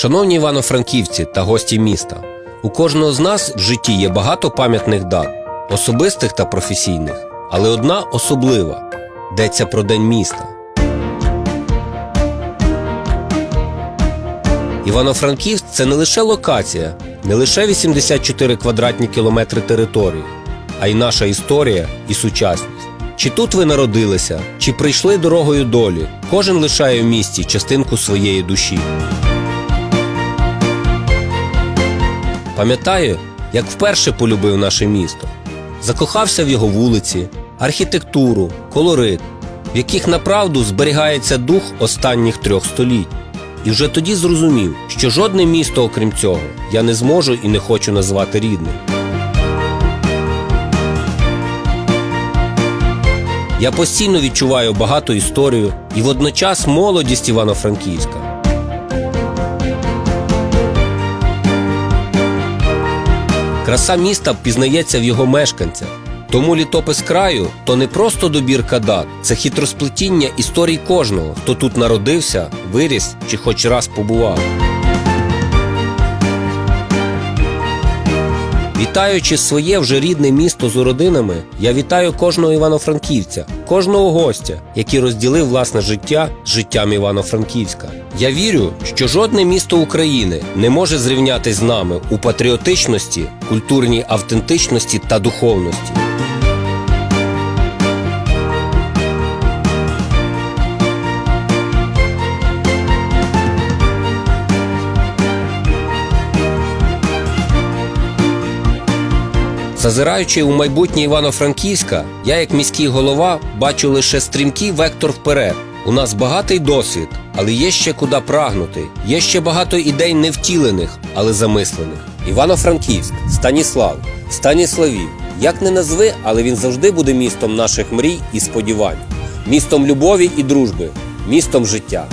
Шановні івано-франківці та гості міста, у кожного з нас в житті є багато пам'ятних дат, особистих та професійних, але одна особлива йдеться про День міста. Івано-Франківськ це не лише локація, не лише 84 квадратні кілометри території, а й наша історія і сучасність. Чи тут ви народилися, чи прийшли дорогою долі, кожен лишає в місті частинку своєї душі. Пам'ятаю, як вперше полюбив наше місто. Закохався в його вулиці, архітектуру, колорит, в яких направду зберігається дух останніх трьох століть. І вже тоді зрозумів, що жодне місто, окрім цього, я не зможу і не хочу назвати рідним. Я постійно відчуваю багату історію і водночас молодість Івано-Франківська. Краса міста впізнається в його мешканцях. Тому літопис краю то не просто добірка дат, це хитросплетіння історій кожного, хто тут народився, виріс чи хоч раз побував. Вітаючи своє вже рідне місто з родинами, я вітаю кожного івано-франківця, кожного гостя, який розділив власне життя з життям Івано-Франківська. Я вірю, що жодне місто України не може зрівнятись з нами у патріотичності, культурній автентичності та духовності. Зазираючи у майбутнє Івано-Франківська, я, як міський голова, бачу лише стрімкий вектор вперед. У нас багатий досвід, але є ще куди прагнути. Є ще багато ідей невтілених, але замислених. Івано-Франківськ, Станіслав, Станіславів. Як не назви, але він завжди буде містом наших мрій і сподівань, містом любові і дружби, містом життя.